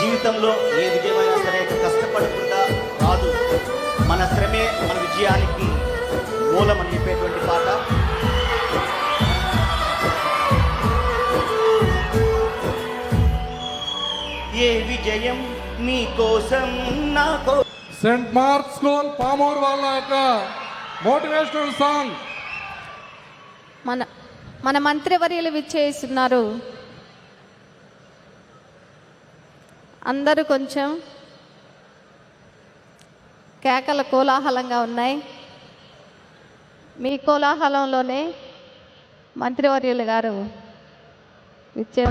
జీవితంలో ఏ విజయమైనా సరే కష్టపడకుండా రాదు. మన శ్రమే మన విజయానికి మూలమని చెప్పేటువంటి పాట. ఏ విజయం మీకోసం నాకో సెంట్ మార్క్ స్కూల్ పామూరు వాళ్ళ యొక్క మోటివేషనల్ సాంగ్ మన మన మంత్రివర్యులు విచ్చేస్తున్నారు. అందరూ కొంచెం కేకలు కోలాహలంగా ఉన్నాయి. మీ కోలాహలంలోనే మంత్రివర్యులు గారు విచ్చే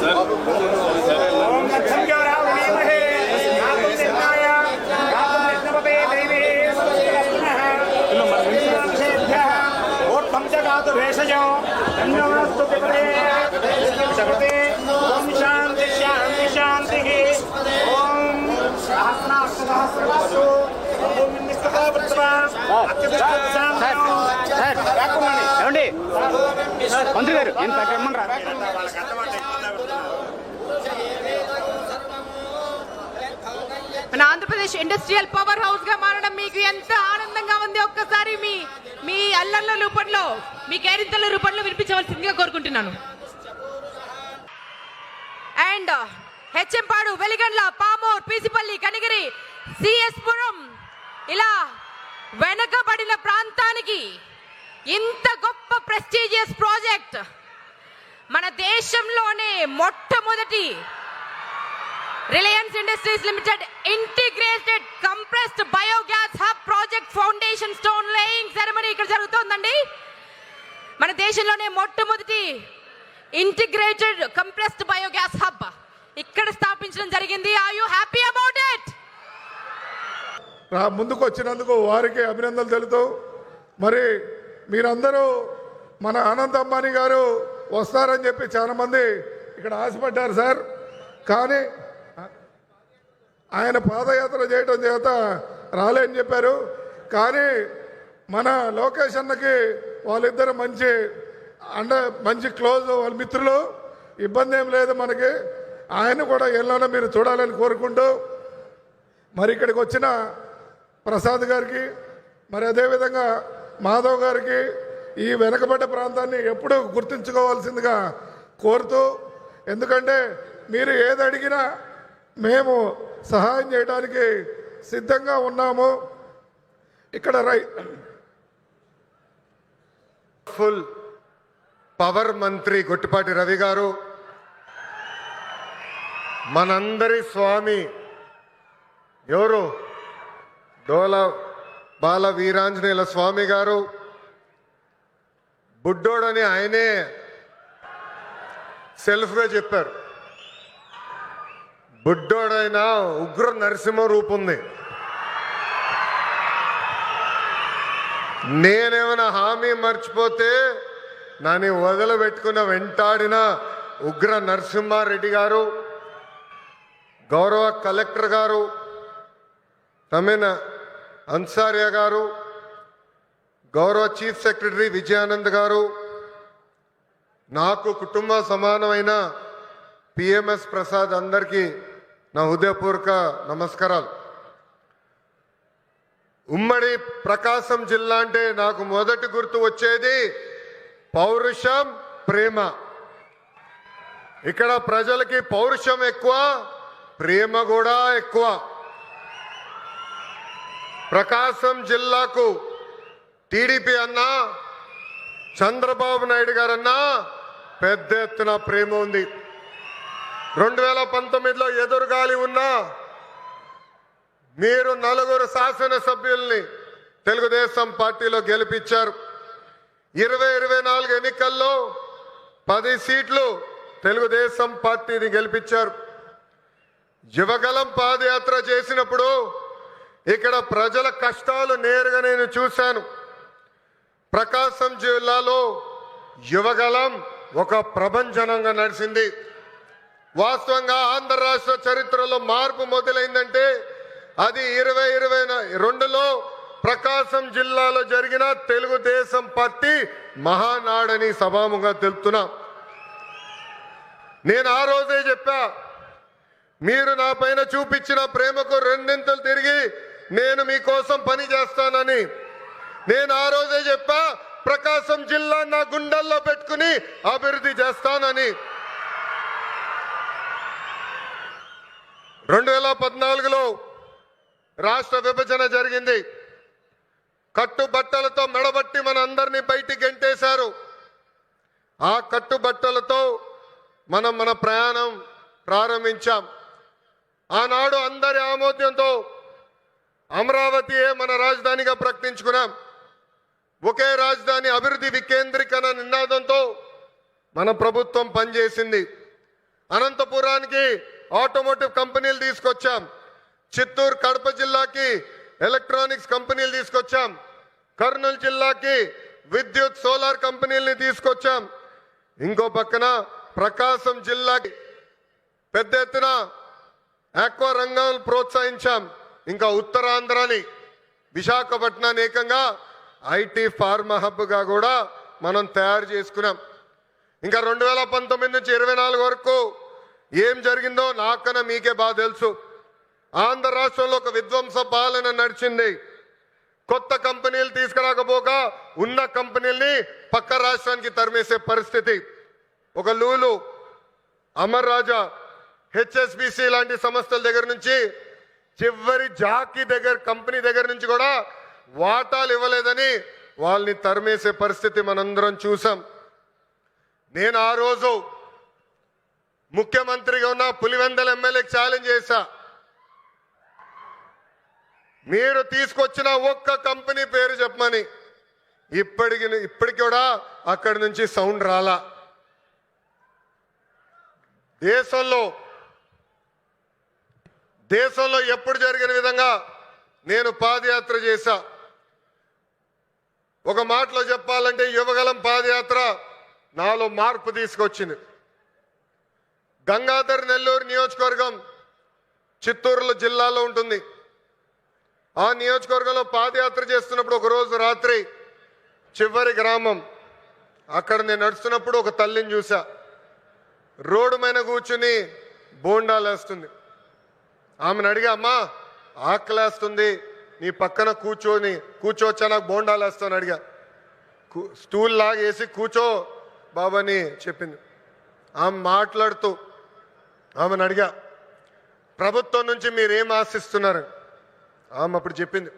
Sen, sen, ఏమండి మంత్రి గారు నేను రమ్మనరా మన ఆంధ్రప్రదేశ్ ఇండస్ట్రియల్ పవర్ హౌస్గా మారడం మీకు ఎంత ఆనందంగా ఉంది? ఒక్కసారి మీ మీ అల్లర్ల రూపంలో మీ కేరింతల రూపంలో వినిపించవలసిందిగా కోరుకుంటున్నాను. అండ్ హెచ్ఎంపాడు వెలిగండ్ల పామూర్ పీసిపల్లి కనిగిరి సిఎస్ పురం ఇలా వెనకబడిన ప్రాంతానికి ఇంత గొప్ప ప్రెస్టీజియస్ ప్రాజెక్ట్ మన దేశంలోనే మొట్టమొదటి Reliance industries limited integrated compressed biogas hub project foundation stone laying ceremony ఇక్కడ జరుగుతోందండి. మన దేశంలోనే మొట్టమొదటి ఇంటిగ్రేటెడ్ కంప్రెస్డ్ బయోగ్యాస్ హబ్ ఇక్కడ స్థాపించడం జరిగింది. ఆర్ యూ హ్యాపీ రా ముందుకు వచ్చినందుకు వారికి అభినందనలు తెలుపుతూ మరి మీరందరూ మన ఆనంద్ అంబానీ గారు వస్తారని చెప్పి చాలామంది ఇక్కడ ఆశపడ్డారు సార్. కానీ ఆయన పాదయాత్ర చేయటం చేత రాలేని చెప్పారు. కానీ మన లోకేష్ అన్నకి వాళ్ళిద్దరు మంచి అండ మంచి క్లోజ్ వాళ్ళ మిత్రులు. ఇబ్బంది ఏం లేదు మనకి. ఆయన కూడా ఎల్లోనో మీరు చూడాలని కోరుకుంటూ మరి ఇక్కడికి వచ్చిన ప్రసాద్ గారికి మరి అదేవిధంగా మాధవ్ గారికి ఈ వెనకబడ్డ ప్రాంతాన్ని ఎప్పుడూ గుర్తుంచుకోవాల్సిందిగా కోరుతూ ఎందుకంటే మీరు ఏది అడిగినా మేము సహాయం చేయడానికి సిద్ధంగా ఉన్నాము. ఇక్కడ రై ఫుల్ పవర్ మంత్రి గొట్టిపాటి రవి గారు మనందరి స్వామి ఎవరు? డోల బాల వీరాంజనేయుల స్వామి గారు బుడ్డోడని ఆయనే సెల్ఫ్గా చెప్పారు. బుడ్డోడైనా ఉగ్ర నరసింహ రూపుంది. నేనేమైనా హామీ మర్చిపోతే నన్ను వదిలిపెట్టుకున్న వెంటాడిన ఉగ్ర నరసింహారెడ్డి గారు గౌరవ కలెక్టర్ గారు తమిన అన్సారియా గారు గౌరవ చీఫ్ సెక్రటరీ విజయానంద్ గారు నాకు కుటుంబ సమానమైన పిఎంఎస్ ప్రసాద్ అందరికీ నా హృదయపూర్వక నమస్కారాలు. ఉమ్మడి ప్రకాశం జిల్లా అంటే నాకు మొదటి గుర్తు వచ్చేది పౌరుషం ప్రేమ. ఇక్కడ ప్రజలకి పౌరుషం ఎక్కువ ప్రేమ కూడా ఎక్కువ. ప్రకాశం జిల్లాకు టీడీపీ అన్నా చంద్రబాబు నాయుడు గారన్నా పెద్ద ఎత్తున ప్రేమ ఉంది. రెండు వేల పంతొమ్మిదిలో ఎదురుగాలి ఉన్నా మీరు నలుగురు శాసనసభ్యుల్ని తెలుగుదేశం పార్టీలో గెలిపించారు. ఇరవై ఇరవై నాలుగు ఎన్నికల్లో పది సీట్లు తెలుగుదేశం పార్టీని గెలిపించారు. యువగలం పాదయాత్ర చేసినప్పుడు ఇక్కడ ప్రజల కష్టాలు నేరుగా నేను చూశాను. ప్రకాశం జిల్లాలో యువగలం ఒక ప్రభంజనంగా నడిచింది. వాస్తవంగా ఆంధ్ర రాష్ట్ర చరిత్రలో మార్పు మొదలైందంటే అది ఇరవై ఇరవై రెండులో ప్రకాశం జిల్లాలో జరిగిన తెలుగుదేశం పార్టీ మహానాడని సభాముగా తెలుపుతున్నా. నేను ఆ రోజే చెప్పా మీరు నా పైన చూపించిన ప్రేమకు రెండింతలు తిరిగి నేను మీకోసం పని చేస్తానని. నేను ఆ రోజే చెప్పా ప్రకాశం జిల్లా నా గుండెల్లో పెట్టుకుని అభివృద్ధి చేస్తానని. రెండు వేల పద్నాలుగులో రాష్ట్ర విభజన జరిగింది. కట్టుబట్టలతో మెడబట్టి మన అందరినీ బయటికి గెంటేశారు. ఆ కట్టుబట్టలతో మనం మన ప్రయాణం ప్రారంభించాం. ఆనాడు అందరి ఆమోద్యంతో అమరావతియే మన రాజధానిగా ప్రకటించుకున్నాం. ఒకే రాజధాని అభివృద్ధి వికేంద్రీకరణ నినాదంతో మన ప్రభుత్వం పనిచేసింది. అనంతపురానికి ఆటోమోటివ్ కంపెనీలు తీసుకొచ్చాం. చిత్తూరు కడప జిల్లాకి ఎలక్ట్రానిక్స్ కంపెనీలు తీసుకొచ్చాం. కర్నూలు జిల్లాకి విద్యుత్ సోలార్ కంపెనీల్ని తీసుకొచ్చాం. ఇంకో పక్కన ప్రకాశం జిల్లాకి పెద్ద ఎత్తున ఆక్వా రంగం ప్రోత్సహించాం. ఇంకా ఉత్తరాంధ్రని విశాఖపట్నాన్ని ఏకంగా ఐటీ ఫార్మా హబ్గా కూడా మనం తయారు చేసుకున్నాం. ఇంకా రెండు వేల పంతొమ్మిది నుంచి ఇరవై నాలుగు వరకు ఏం జరిగిందో నాకన్నా మీకే బాగా తెలుసు. ఆంధ్ర రాష్ట్రంలో ఒక విధ్వంస పాలన నడిచింది. కొత్త కంపెనీలు తీసుకురాకపోగా ఉన్న కంపెనీల్ని పక్క రాష్ట్రానికి తరిమేసే పరిస్థితి. ఒక లూలు అమర్ రాజా హెచ్ఎస్బిసి లాంటి సంస్థల దగ్గర నుంచి చివరి జాకీ దగ్గర కంపెనీ దగ్గర నుంచి కూడా వాటాలు ఇవ్వలేదని వాళ్ళని తరిమేసే పరిస్థితి మనందరం చూసాం. నేను ఆ రోజు ముఖ్యమంత్రిగా ఉన్న పులివెందల ఎమ్మెల్యేకి ఛాలెంజ్ చేశా. మీరు తీసుకొచ్చిన ఒక్క కంపెనీ పేరు చెప్పమని. ఇప్పటికి ఇప్పటికి కూడా అక్కడి నుంచి సౌండ్ రాలా. దేశంలో దేశంలో ఎప్పుడు జరిగిన విధంగా నేను పాదయాత్ర చేశా. ఒక మాటలో చెప్పాలంటే యువగలం పాదయాత్ర నాలో మార్పు తీసుకొచ్చింది. గంగాధర్ నెల్లూరు నియోజకవర్గం చిత్తూరులో జిల్లాలో ఉంటుంది. ఆ నియోజకవర్గంలో పాదయాత్ర చేస్తున్నప్పుడు ఒక రోజు రాత్రి చివరి గ్రామం అక్కడ నేను నడుస్తున్నప్పుడు ఒక తల్లిని చూసా రోడ్డు మీద కూర్చుని బోండాలు వేస్తుంది ఆమెను అడిగా అమ్మా ఆకలేస్తుంది. నీ పక్కన కూర్చొని కూర్చోవచ్చా నాకు బోండాలు వేస్తాను అడిగా. కూ- స్టూల్ లాగేసి కూర్చో బాబని చెప్పింది. ఆమె మాట్లాడుతూ ఆమెను అడిగా ప్రభుత్వం నుంచి మీరేం ఆశిస్తున్నారు? ఆమె అప్పుడు చెప్పింది